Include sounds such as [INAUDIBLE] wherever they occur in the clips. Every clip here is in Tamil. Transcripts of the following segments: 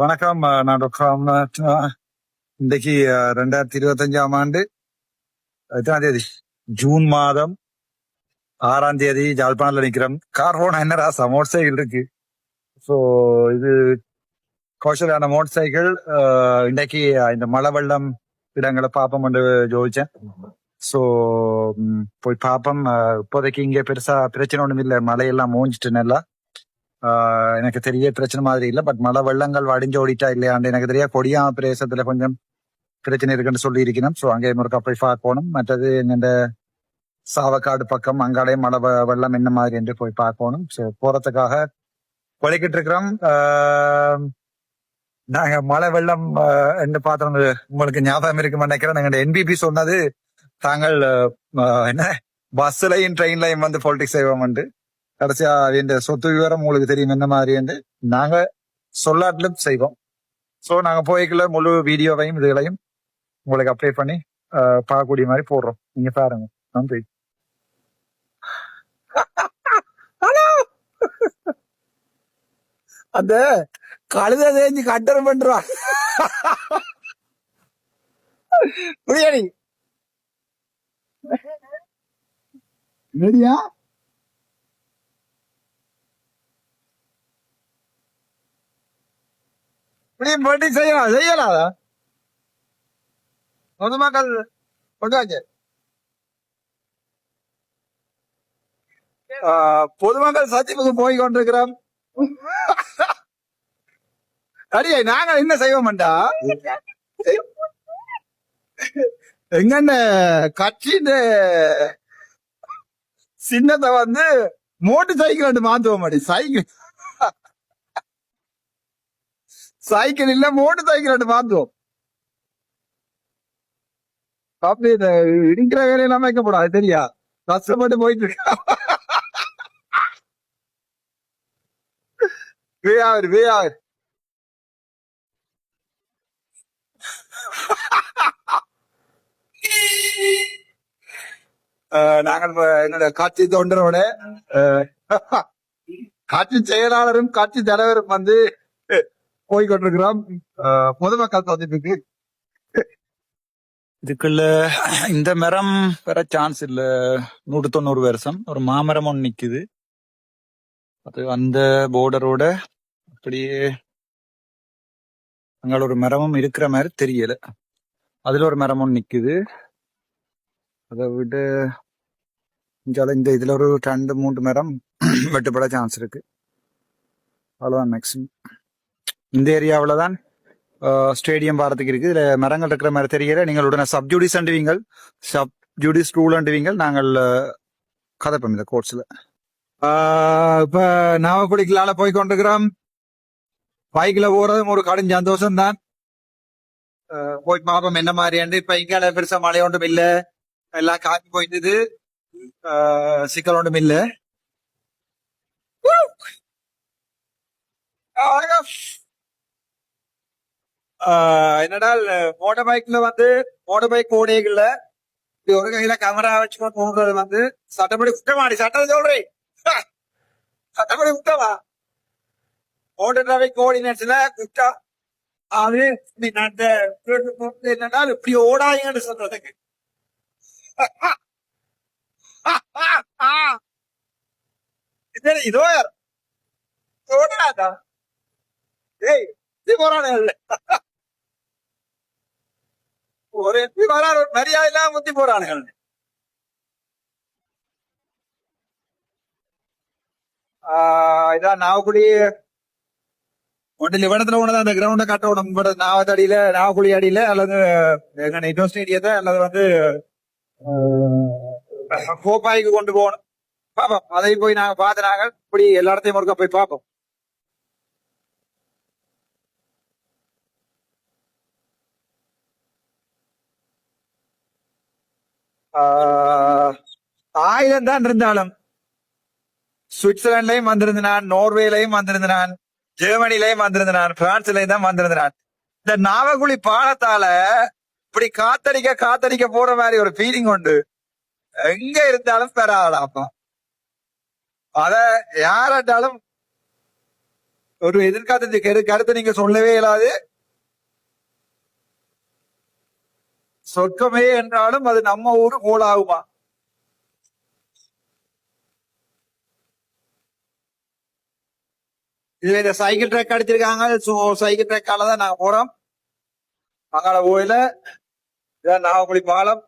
வணக்கம். நான் டாக்டர் ராம்நாத். இன்றைக்கு ரெண்டாயிரத்தி இருபத்தஞ்சாம் ஆண்டு எத்தனாம் தேதி? ஜூன் மாதம் ஆறாம் தேதி ஜாழ்ப்பாணத்துல நிக்கிறோம். கார்போன் என்ன ராசா மோட்டர் சைக்கிள் இருக்கு. ஸோ இது கௌஷலான மோட்டர் சைக்கிள். இன்றைக்கு இந்த மழை வெள்ளம் இடங்களை பார்ப்போம் என்று ஜோதிச்சேன். ஸோ போய் பார்ப்போம் இப்போதைக்கு இங்கே பெருசா பிரச்சனை ஒன்றும் இல்லை மழையெல்லாம் மூஞ்சிட்டு நல்லா. எனக்கு தெரிய பிரச்சனை மாதிரி இல்லை. பட் மழை வெள்ளங்கள் வடிஞ்சு ஓடிட்டா இல்லையாண்டு எனக்கு தெரிய கொடியா பிரதேசத்துல கொஞ்சம் பிரச்சனை இருக்குன்னு சொல்லி இருக்கணும் ஸோ அங்கே முருக்கா போய் பார்க்கணும் மற்றது இந்த சாவக்காடு பக்கம் அங்காடே மழை வெள்ளம் என்ன மாதிரி என்று போய் பார்க்கணும். ஸோ போறதுக்காக உழைக்கிட்டு இருக்கிறோம். நாங்க மழை வெள்ளம் என்று பார்த்தோம் உங்களுக்கு ஞாபகம் இருக்குமா நினைக்கிறேன். நாங்க என்பிபி சொன்னது தாங்கள் என்ன? பஸ்லயும் ட்ரெயின்லயும் வந்து பொலிட்டிக்ஸ் செய்வோம் கடைசியா இந்த சொத்து விவரம் உங்களுக்கு தெரியும் என்ன மாதிரி என்று நாங்க சொல்லாட்டிலும் செய்வோம். சோ நாங்க போய்க்குள்ள முழு வீடியோவையும் இதுகளையும் உங்களுக்கு அப்டேட் பண்ணி பார்க்கக்கூடிய மாதிரி போடுறோம். நீங்க பாருங்க. நன்றி. ஹலோ! அந்த கழுத தேஞ்சு கட்டர் பண்றான் புரியாடி ரெடியா நீ போட்டி செய்யலாம் செய்யலாதா பொதுமக்கள் கொண்டாச்சு பொதுமக்கள் சத்தியமுகம் போய் கொண்டிருக்கிறோம். அடியே நாங்க என்ன செய்வோம்டா எங்கன்னு கட்சியின் சின்னத்தை வந்து மோட்டர் சைக்கிள் மாத்துவோம் அடி. சைக்கிள் சைக்கிள் இல்ல மோட்டர் சைக்கிள் ரெண்டு மாத்துவோம் அப்படி இந்த இடிக்கிற வேலையெல்லாம் வைக்கப்படாது தெரியா கஷ்டப்பட்டு போயிட்டு இருக்கா வேயாவர் வேயாவர் அஹ் நாங்கள் இப்ப என்னோட காட்சி தொண்டரோட அஹ், காட்சி செயலாளரும் காட்சி தலைவரும் வந்து போய்கொண்டிருக்கிறோம். கொண்டிருக்கிறோம் அஹ், பொதுமக்கள் இதுக்குள்ள இந்த மரம் வர சான்ஸ் இல்ல. நூற்று தொண்ணூறு வருஷம். ஒரு மாமரம் ஒன்று நிக்குது. அது அந்த போர்டரோட அப்படியே அங்கே ஒரு மரமும் இருக்கிற மாதிரி தெரியல. அதுல ஒரு மரம் ஒன்று நிக்குது. அதை விட இங்கால இந்த இதுல ஒரு ரெண்டு மூன்று மரம் வெட்டுப்பட சான்ஸ் இருக்கு. அவ்வளோதான் மேக்ஸிமம் இந்த ஏரியாவில் தான் ஸ்டேடியம் பாரத்துக்கு இருக்குது. இதுல மரங்கள் இருக்கிற மாதிரி தெரிகிற நீங்கள் உடனே சப்ஜூடிஸ் அண்டுவீங்கள். சப்ஜூடிஸ் ரூல் அண்டுவீங்கள். நாங்கள் கதைப்போம் இந்த கோர்ஸில் இப்போ நாவக்குடிக்கலால போய் கொண்டிருக்கிறோம். பைக்கில் போறதும் ஒரு கடும் சந்தோஷம் தான். போய் பார்ப்போம் என்ன மாதிரியாண்டு இப்ப இங்கே பெருசா மழை ஒன்றும் இல்லை. எல்லாம் காஞ்சி போயிருந்தது சிக்கல் ஒன்றும் இல்லை. என்னடா மோட்டர் பைக்ல வந்து மோட்டர் பைக் ஓடைகள்ல இப்படி ஒரு கையில கேமரா வச்சுக்கோ போகிறது வந்து சட்டப்படி குற்றமாடி சட்டம் சொல்றேன் சட்டப்படி குற்றமா மோட்டர் டிராபிக் கோஆர்டினேட்ஸ்ல குற்றம் அது அந்த என்னன்னா இப்படி ஓடாதீங்கன்னு சொல்றதுக்கு இதோ யார்? ஓடாதா ஏய் இது போறானே இல்லை. ஒரு எம்பி வராரு ஒரு மரியாதை இல்லாம முத்தி போறானுங்க ஆஹ் இதான் நாவக்குடி. ஒன்றில் இவனத்துல ஒண்ணுதான் அந்த கிரவுண்ட கட்டணும் இவட நாவத்தடியில நாவக்குழி அடியில அல்லது எங்க இண்டோ ஸ்டேடியத்தை அல்லது வந்து ஆஹ், கோப்பாய்க்கு கொண்டு போகணும். பாப்போம். அதை போய் நாங்க பார்த்து நாங்க இப்படி எல்லா இடத்தையும் ஒருக்க போய் பார்ப்போம். ஆயிரம் தான் இருந்தாலும் சுவிட்சர்லாண்ட்லயும் வந்திருந்தான் நோர்வேலையும் வந்திருந்தான் ஜெர்மனிலையும் வந்திருந்தான் பிரான்ஸ்லயும் தான் வந்திருந்தான். இந்த நாவகுழி பாலத்தால இப்படி காத்தடிக்க காத்தடிக்க போற மாதிரி ஒரு ஃபீலிங் உண்டு. எங்க இருந்தாலும் பெறாதாப்பா அத யாராட்டாலும் ஒரு எதிர்காலத்து கரு கருத்தை நீங்க சொல்லவே இல்லாது சொர்க்கமே என்றாலும் அது நம்ம ஊரு கோலாகுமா? இதுல இந்த சைக்கிள் ட்ராக் அடிச்சிருக்காங்க. சோ சைக்கிள் ட்ராக்கால தான் நாங்க போறோம். அங்கால கோயில. இதான் நாகக்குடி பாலம்.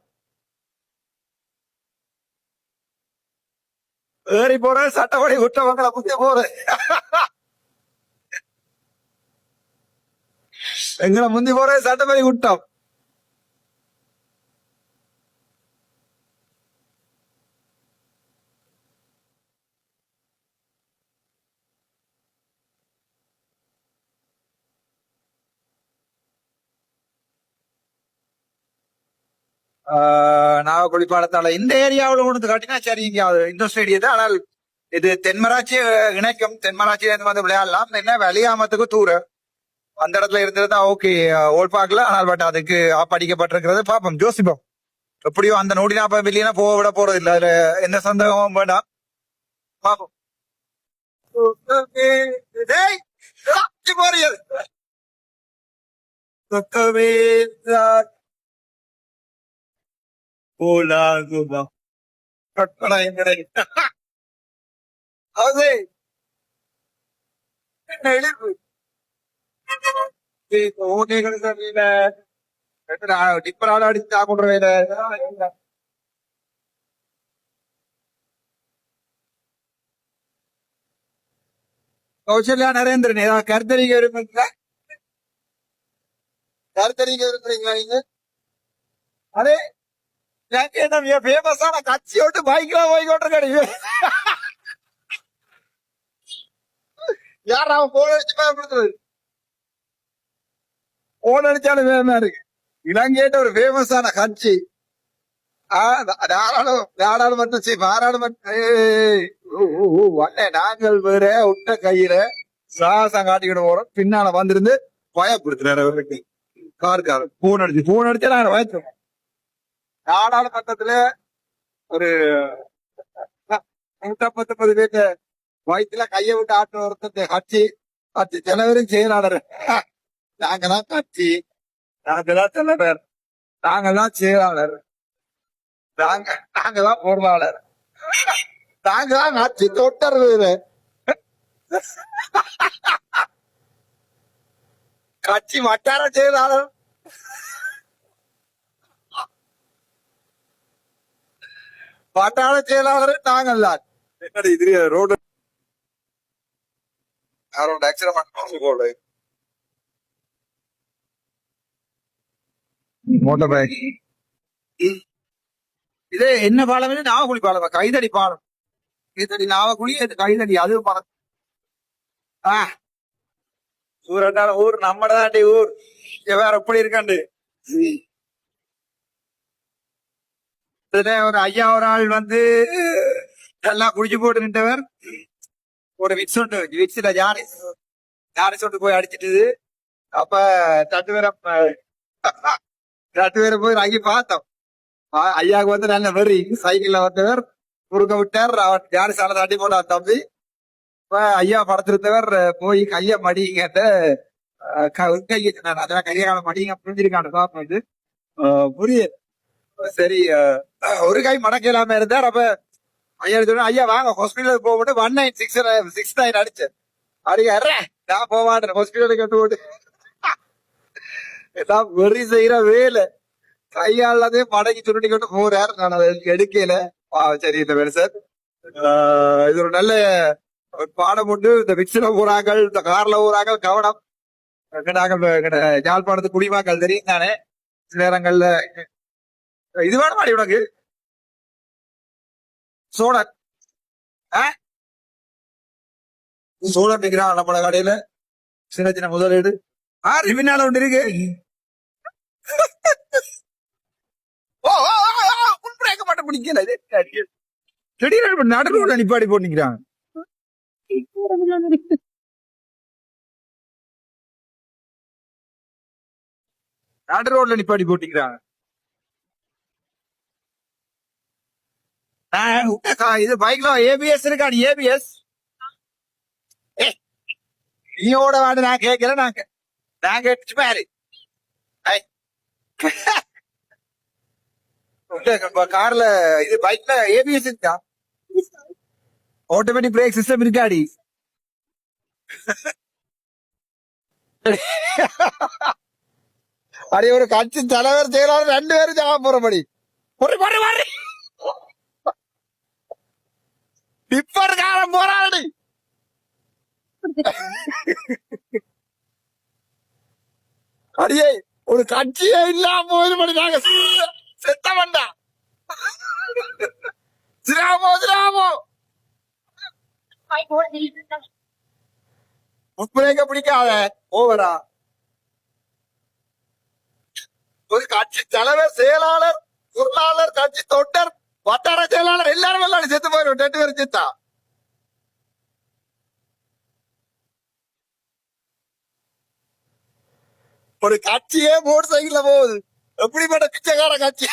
ஏறி போற சட்டப்படி விட்டவங்களை குத்தி போற எங்களை முந்தி போற சட்டப்படி விட்டோம் ஆஹ் பாலத்தால இந்த ஏரியாவில் ஒன்று காட்டினா சரி இங்க ஏரியா தான். ஆனால் இது தென்மராட்சி இணைக்கும். தென்மராட்சி வந்து விளையாடலாம். என்ன வெளியாமத்துக்கு தூரம் அந்த இடத்துல இருந்தது ஓகே ஓல் பார்க்கல. ஆனால் பட் அதுக்கு படிக்கப்பட்டிருக்கிறது பார்ப்போம் ஜோசிப்போம் எப்படியோ அந்த நூடி நாற்பது மில்லியனா போக விட போறது இல்ல. அதுல எந்த சந்தேகமும் வேண்டாம். பார்ப்போம் போறியது. சொக்கவே கற்பனை அது என்ன இழப்பு? ஓகைகள் அடிச்சு கொண்டு கௌசல்யா நரேந்திரன் ஏதாவது கருத்தறிக்கை இருப்பீங்களா கருத்தறிக்கை இருக்கிறீங்களா நீங்க? அதே ஃபேமஸான கட்சியோட்டு பைக்ல போய் கொண்டிருக்காரு யார் அவன் போன் அடிச்சு பயன்படுத்துறது போன் அடிச்சாலும் வேமா இருக்கு இலங்கையிட்ட ஒரு ஃபேமஸான கட்சி ஆஹ் தாராளம் நாடாளுமன்றம் சி பாராளுமன்ற நாங்கள் வேற விட்ட கையில சாசம் காட்டிக்கிட்டு போறோம் பின்னால வந்திருந்து பயப்படுத்துறாரு அவருக்கு கார் கார் போன் அடிச்சு போன் அடிச்சா நாங்க பயத்துறோம் நாடாளுமன்றத்துல ஒரு நூத்தி பத்தொன்பது பேர்த்த வயிற்றுல கைய விட்டு ஆட்டு ஒருத்தர் கட்சி கட்சி தலைவரும் செயலாளர். நாங்க தான் கட்சி. நாங்க தான் தலைவர். நாங்க தான் செயலாளர். நாங்க நாங்க தான் பொருளாளர். நாங்க தான் கட்சி தொட்டர் கட்சி வட்டார செயலாளர். வட்டார செயலாளர் நாங்கள் தான் என்னடி இது? Road. Around accident motor bike. இது என்ன பாலம் இது? நாவக்குழி பாலமா? கைதடி பாலம். கைதடி நாவக்குழி கைதடி அது பாலம். ஆ. சூரட்டான ஊர் நம்மடதாண்டி ஊர். வேற எப்படி இருக்காண்டு? இதுல ஒரு ஐயா ஒரு ஆள் வந்து எல்லாம் குடிச்சு போட்டு நின்றவர். ஒரு விக்ஸ் ஒன்று விக்ஸ்ல ஜாரிஸ் ஜாரிஸ் ஒன்று போய் அடிச்சிட்டு அப்ப தட்டு வேற தட்டு போய் அங்கி பார்த்தோம். ஐயாவுக்கு வந்து நல்ல வெறி. சைக்கிள்ல வந்தவர் குறுக்க விட்டார். அவர் ஜாரிஸ் ஆள தட்டி போனார் தம்பி. இப்ப ஐயா படத்திருந்தவர் போய் கைய மடிங்கிட்ட கை வச்சிருந்தாரு. அதான் கையை கால மடிங்க புரிஞ்சிருக்காங்க பாப்போம் இது. புரியுது. சரி ஒரு கை மடக்க இல்லாம இருந்தார் அப்ப ஐயா சொன்னா ஐயா வாங்க ஹாஸ்பிட்டலுக்கு போக one nine six six nine அடிச்சு. அடிக்க நான் போக மாட்டேன் ஹாஸ்பிட்டலுக்கு கட்டு போட்டு. எல்லாம் வெறி செய்யற வேலை. கையாளதே மடங்கி சுருட்டி கொண்டு போறாரு. நான் அதை எடுக்கல. சரி இந்த வேலை சார் ஆஹ் இது ஒரு நல்ல ஒரு பாடம் உண்டு. இந்த விக்ஸ்ல போறாங்க இந்த கார்ல போறாங்க கவனம். நாங்கள் யாழ்ப்பாணத்து குடிமாக்கள் தெரியும் தானே? சில நேரங்கள்ல இது வேணுமாடி உனக்கு? சோழர் ஆ? சோழன் விற்கிறான் நம்மள கடையில. சின்ன சின்ன முதலீடு. ஆ ரிவினால ஒன்று இருக்கு. ஓ ஓ, ஓ, ஓ, full மட்டும் பிடிக்கல. இது திடீர்னு நடுவில் நிப்பாடி போட்டு நிக்கிறாங்க நடு ரோட்ல நிப்பாடி போட்டிக்கிறாங்க நான் விட்ட கா- இது பைக்ல ஏபிஎஸ் இருக்காடி ஏபிஎஸ் நீ ஓட வாடு நான் கேட்கல நாங்க நான் கேட்டு பாரு. கார்ல இது பைக்ல ஏபிஎஸ் இருக்கா? ஆட்டோமேட்டிக் பிரேக் சிஸ்டம் இருக்காடி. அடி ஒரு கட்சி தலைவர் செயலாளர் ரெண்டு பேரும் ஜாம போறபடி ஒரு ஒரு ஒரு காரம் போறாடி அடியே ஒரு கட்சியே இல்லாம போயிருபடி நாங்க செத்த வேண்டா சிராமோ சிராமோ முப்பரேங்க பிடிக்காத ஓவரா ஒரு கட்சி தலைவர் செயலாளர் பொருளாளர் கட்சி தொண்டர் வட்டார செயலாளர் எல்லாரும் எல்லாம் செத்து போயிடும் ரெண்டு பேரும் செத்தா. ஒரு கட்சியே மோட்டர் சைக்கிள்ல போகுது. எப்படிப்பட்ட பிச்சைக்கார கட்சி?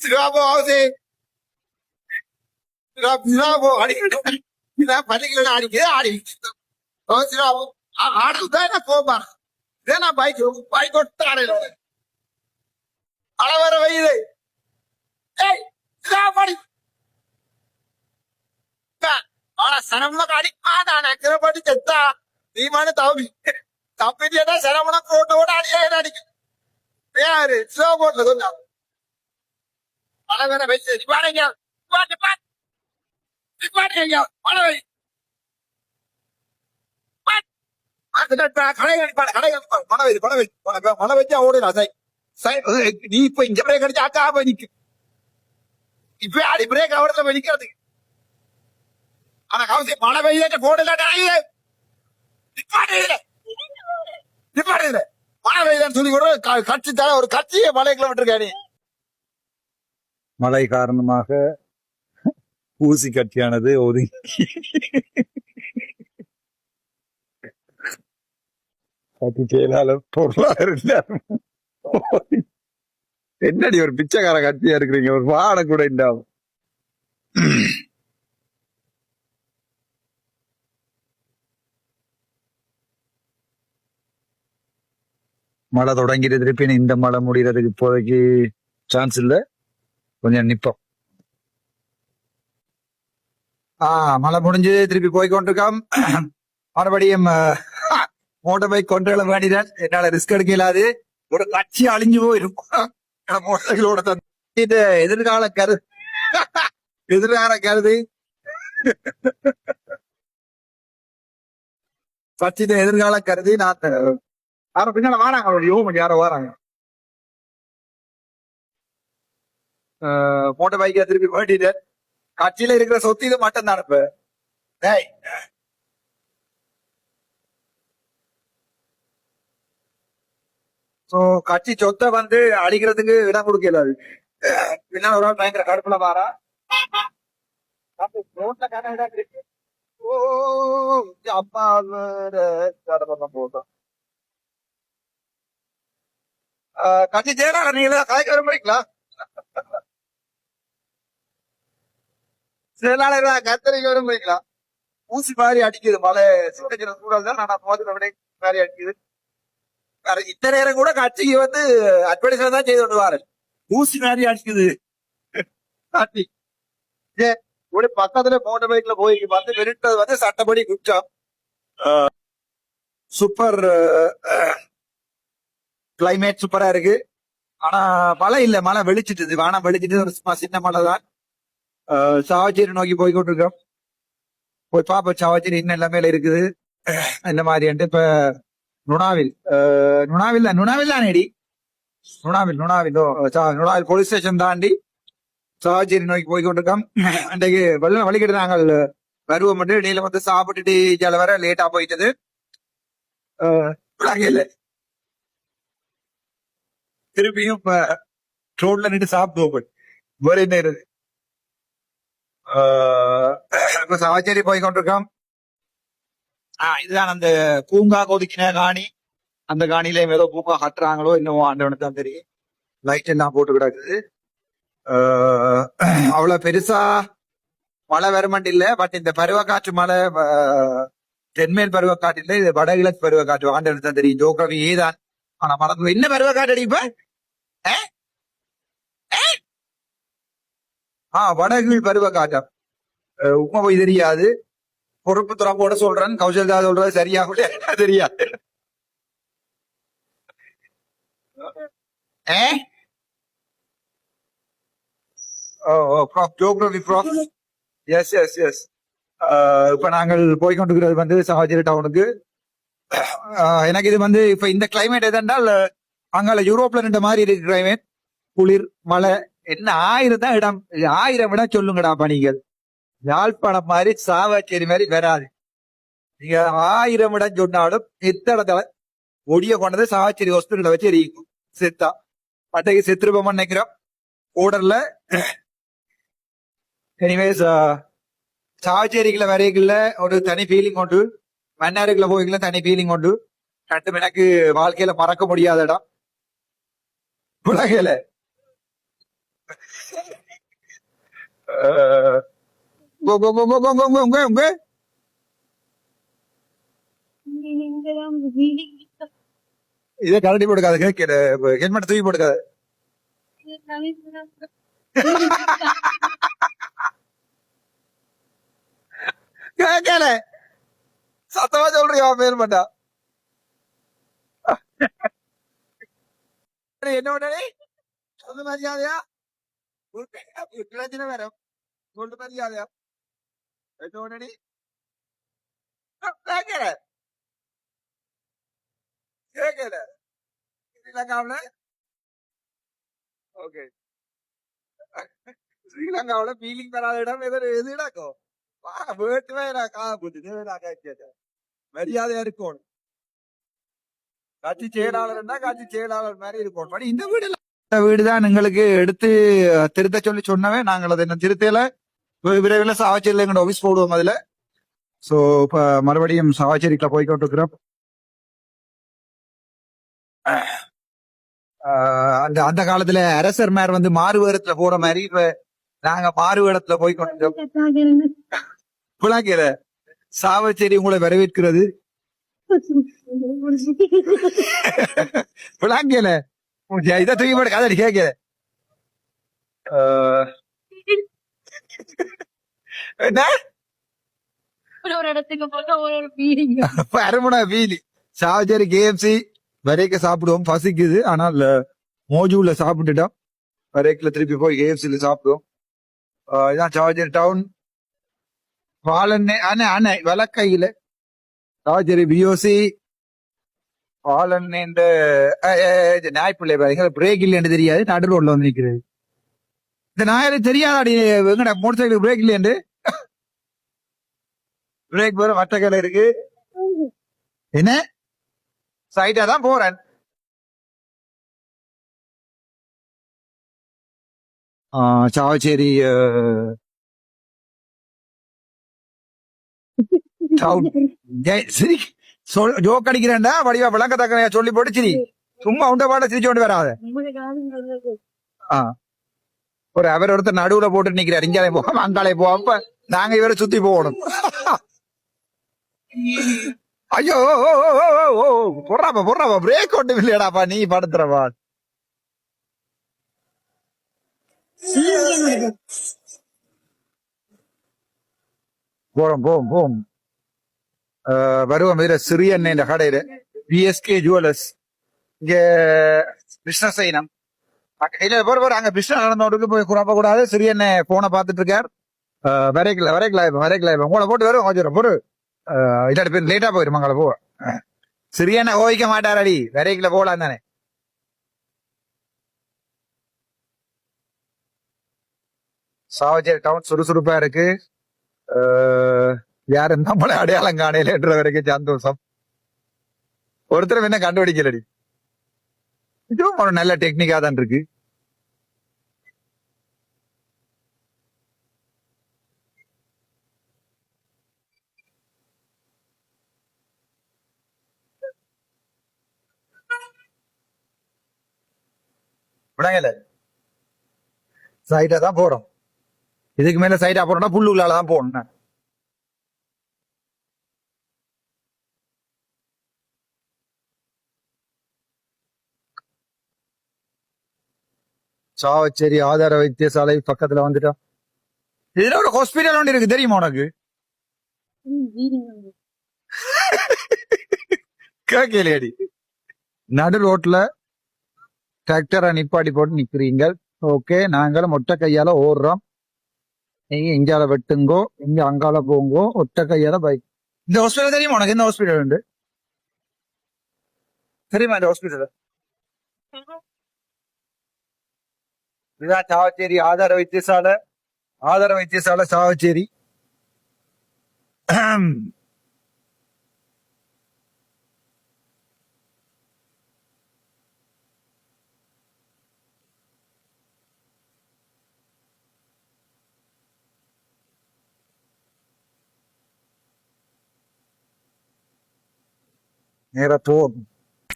சிவாபோ ஹவுசி ஆடல் தான் பள்ளிகள் அடிக்குது ஆடி ஓ சிவாபோ என்ன அளவர வயது ஏய் சிவாபடி ஆனா காடி. அடிக்காதான கிரபடி செத்தா நீ தவி தம்பி. தம்பிட்டா சரமணம் கோட்டோட அடியே அடிக்கும் பேரு சிவா போட்டுல கொஞ்சம் அளவர வச்சு பாருங்க பாட்டு பாட்டு. பாட்டுங்க அளவை வை மழை வை மழை வை மழை வச்சா ஓடுறா சை சை நீ இப்ப இங்க பிரேக் அடிச்சு அக்கா போய் நிக்கு. இப்ப அடி பிரேக் அவடத்துல போய் நிக்கிறதுக்கு. ஆனா கவசி மழை பெய்யாட்ட போடல நிப்பாடு நிப்பாடு மழை பெய்யுதான்னு சொல்லி கூட கட்சி தர ஒரு கட்சியை மலைக்குள்ள விட்டுருக்கா நீ. மழை காரணமாக ஊசி கட்சியானது ஒதுங்கி கட்சி பொருளா இருந்தார் என்னடி ஒரு பிச்சைக்கார கத்தியா இருக்கிறீங்க? ஒரு வாடகை கூட இல்லாம. மழை தொடங்கிட்டு திருப்பி இந்த மழை முடிகிறதுக்கு இப்போதைக்கு சான்ஸ் இல்ல. கொஞ்சம் நிப்போம். ஆஹ் மழை முடிஞ்சு திருப்பி போய் கொண்டிருக்கோம் மறுபடியும் மோட்டர் பைக் கொண்டு வேண்டிதான். என்னால ரிஸ்க் எடுக்க இல்லாது ஒரு கட்சி அழிஞ்சு போயிரும். மோட்டர் சைக்கிளோட தந்து எதிர்கால கரு [LAUGHS] எதிர்கால கருது. சச்சின் எதிர்கால கருதி நான் யாரோ பின்னால வராங்க. ஒரு யோகம் யாரோ வராங்க. மோட்டர் பைக்கை திருப்பி மாட்டிட்டு கட்சியில இருக்கிற சொத்து இது மட்டும் தான் இப்ப சோ கட்சி சொத்தை வந்து அழிக்கிறதுக்கு இடம் கொடுக்கல அது. ஒரு ஆள் பயங்கர கடுப்புல வாரா. ரோட்ல கடை இருக்கு? ஓ அப்பா கடை கட்சி ஜெயலலிதா நீங்களா கலைக்கு வர முடியுங்களா செயலாளர் கத்தரிக்கு வர முடியுங்களா ஊசி மாதிரி அடிக்குது. மழை சூடஜன சூழல் தான் நான் மோதிர விட மாதிரி அடிக்குது. வேற இந்த நேரம் கூட கட்சிக்கு வந்து அட்வர்டைஸ்மெண்ட் தான் செய்து விடுவாரு ஊசி மாதிரி அடிக்குது. காட்டி ஏ ஒரு பக்கத்துல மோட்டர் பைக்ல போய் வந்து வெறிட்டது வந்து சட்டப்படி குற்றம். சூப்பர் கிளைமேட் சூப்பரா இருக்கு. ஆனா மழை இல்ல மழை வெளிச்சிட்டுது வானம் வெளிச்சிட்டு ஒரு சும்மா சின்ன மழை தான். சாவச்சேரி நோக்கி போய் கொண்டிருக்கோம். போய் பாப்போம் சாவச்சேரி இன்னும் எல்லாமே இருக்குது. இந்த மாதிரி இப்ப நுணாவில் நுணாவில் தான் நுணாவில் தானேடி நுணாவில் நுணாவில் ஓ, சா- நுணாவில் போலீஸ் ஸ்டேஷன் தாண்டி சாவச்சேரி நோக்கி போய் கொண்டிருக்கோம் அன்றைக்கு வெள்ளம் வழிகிட்டு நாங்கள் வருவோம் மட்டும் இடையில வந்து சாப்பிட்டுட்டு ஜால வர லேட்டா போயிட்டது இல்ல திருப்பியும் இப்ப ரோட்ல நின்று சாப்பிடுவோம் வேற என்ன இருக்கு ஆஹ் இப்ப போய் கொண்டிருக்கோம் இதுதான் அந்த பூங்கா கொதிக்கின காணி. அந்த காணியில ஏதோ பூங்கா கட்டுறாங்களோ இன்னும் ஆண்டவனுக்கு தான் தெரியும். லைட் எல்லாம் போட்டு கிடக்குது. அவ்வளவு பெருசா மழை வருமண்ட் இல்ல பட் இந்த பருவக்காற்று மழை தென்மேல் பருவக்காற்று இல்ல இது வடகிழக்கு பருவக்காற்று ஆண்டவனுக்கு தான் தெரியும். ஜோக்ரபி ஏதான் ஆனா மறந்து என்ன பருவக்காற்று அடிப்ப ஆஹ் வடகிழ் பருவக்காற்றம் உண்மை போய் தெரியாது. பொறுப்பு துறப்போட சொல்றேன். கௌசல்தா சொல்றது சரியா எனக்கு தெரியாது. ஏ? ஓ ஓ ப்ராப் ஜோக்ரபி ப்ராப் எஸ் எஸ் எஸ் இப்ப நாங்கள் போய் கொண்டிருக்கிறது வந்து சஹாஜிரி டவுனுக்கு எனக்கு இது வந்து இப்ப இந்த கிளைமேட் எதென்றால் அங்கால யூரோப்ல ரெண்டு மாதிரி இருக்கு கிளைமேட் குளிர் மழை என்ன ஆயிரம் தான் இடம். ஆயிரம் இடம் சொல்லுங்கடா பணிகள் யாழ்ப்பாணம் மாதிரி சாவச்சேரி மாதிரி வராது. நீங்க ஆயிரம் இடம் சொன்னாலும் இத்தடத்துல ஒடிய கொண்டது சாவச்சேரி ஹாஸ்பிட்டல வச்சு எரியும் செத்தா. பட்டைக்கு செத்துருப்போம் நினைக்கிறோம் ஓடர்ல எனிவேஸ் சாவச்சேரிக்குள்ள வரைக்குள்ள ஒரு தனி ஃபீலிங் உண்டு. மன்னாருக்குள்ள போய்க்குள்ள தனி ஃபீலிங் உண்டு. ரெண்டும் எனக்கு வாழ்க்கையில மறக்க முடியாத இடம். உலகையில. அஹ், கோ, கோ, கோ, கோ, கோ, கோ, கோ, கோ, கோ. இதை கரண்டி போட்டுக்காது ஹெல்மெட் தூக்கி போட்டுக்காத கேட்கல சத்தமா சொல்றியா பேர் மாட்டா. என்ன உடனே சொல்ல மரியாதையா பிரச்சனை வரும் சொல்ல மரியாதையா என்ன உடனே கேட்கல கேட்கல ஸ்ரீலங்காவில ஓகே ஸ்ரீலங்காவில ஃபீலிங் தராத இடம் எது எது இடக்கும் வா வேட்டுவே நான் கா புட்டு மரியாதையா இருக்கணும் கட்சி செயலாளர்னா கட்சி செயலாளர் மாதிரி இருக்கணும் படி இந்த வீடு இந்த வீடு தான் எங்களுக்கு எடுத்து திருத்த சொல்லி சொன்னவே நாங்கள் அதை என்ன விரைவில் சாவச்சேரியில் எங்களோட ஆஃபீஸ் போடுவோம் அதில். சோ இப்போ மறுபடியும் சாவச்சேரிக்குள்ள போய் கொண்டிருக்கிறோம் ஆஹ் அந்த அந்த காலத்துல அரசர் மேர் வந்து மாறு வேடத்துல போற மாதிரி இப்ப நாங்க மாறு வேடத்துல போய் கொண்டிருக்கோம் சாவச்சேரி உங்களை வரவேற்கிறது. புலாங்கேல இதை தூக்கி போட கதை கேட்கல [LAUGHS] என்ன? ஒரு இடத்துக்கு போக ஒரு ஒரு ஃபீலிங் அரமணா வீலி சாவச்சேரி கேஎம்சி வரைக்க சாப்பிடுவோம். பசிக்குது. ஆனால் மோஜூல சாப்பிட்டுட்டோம் வரைக்கில் திருப்பி போய் கேஎஃப்சில சாப்பிடுவோம். இதான் சாவச்சேரி டவுன் பாலண்ணே அண்ணே அண்ணே வலக்கையில. சாவச்சேரி பிஓசி பாலண்ணே இந்த நாய்ப்பிள்ளை பாருங்க. பிரேக் இல்லைன்னு தெரியாது. நடு ரோட்ல வந்து நிக்கிறது. இந்த நாயரு தெரியாதாடி எங்கடா மோட்டர் சைக்கிள் பிரேக் இல்லையாண்டு? பிரேக் வேற மற்ற கடை இருக்கு. என்ன? சைட்டா தான் போறேன். சாவச்சேரி சரி ஜோக் அடிக்கிறேன்டா வடிவா விளங்கத்தக்க சொல்லி போட்டு சரி. சும்மா உண்ட பாட சிரிச்சு கொண்டு வராத. ஆ. ஒரு அவர் ஒருத்தர் நடுவுல போட்டு நிக்கிறார். இங்காலே போகாம அங்காலே அப்ப நாங்க இவரை சுத்தி போகணும். ஐயோ ஓ, ஓ, ஓ, பிரேக் ஒட்டு இல்லையடாப்பா நீ படுத்துறப்பா போறோம் போவோம் போவோம். வருவோம் இதுல சிறிய எண்ணெய் இந்த கடையில. பிஎஸ்கே ஜுவல்லர்ஸ் இங்க கிருஷ்ணசைனம் இல்ல போற போற அங்க பிசினஸ் நடந்தவருக்கு போய் குழப்ப கூடாது. சிறிய போனை பார்த்துட்டு இருக்கார். வரைக்கல வரைக்கல இப்ப வரைக்கல இப்ப உங்களை போட்டு வரும் கொஞ்சம் பொறு இல்லாட்டி பேர் லேட்டா போயிரும் மங்கள போ. சிறியண்ண ஓய்க்க மாட்டாரடி. வரைக்கல போலாம் தானே. சாவச்சேரி டவுன் சுறுசுறுப்பா இருக்கு. யாரு யாரும் நம்மளை அடையாளம் காணையிலன்ற வரைக்கும் சந்தோஷம். ஒருத்தரும் என்ன கண்டுபிடிக்கலடி? இதுவும் ஒரு நல்ல டெக்னிக்கா தான் இருக்கு. விடங்கல சைடா தான் போறோம். இதுக்கு மேல சைடா போறோம்னா புல்லுகளால தான் போகணும். சாவச்சேரி ஆதார வைத்தியசாலை பக்கத்துல வந்துட்டோம் இதுல ஒரு ஹாஸ்பிட்டல் ஒன்று இருக்கு தெரியுமா உனக்கு? [LAUGHS] கேட்கலையடி நடு ரோட்ல டிராக்டரை நிப்பாட்டி போட்டு நிக்கிறீங்க. ஓகே நாங்களும் ஒட்ட கையால ஓடுறோம். நீங்க இங்கால வெட்டுங்கோ இங்க அங்கால போங்கோ ஒட்ட கையால பைக் இந்த ஹாஸ்பிட்டல் தெரியுமா உனக்கு? இந்த ஹாஸ்பிட்டல் உண்டு. தெரியுமா இந்த ஹாஸ்பிட்டல் இதுதான் சாவச்சேரி ஆதார வைத்தியசாலை. ஆதார வைத்தியசாலை சாவச்சேரி. Era todo.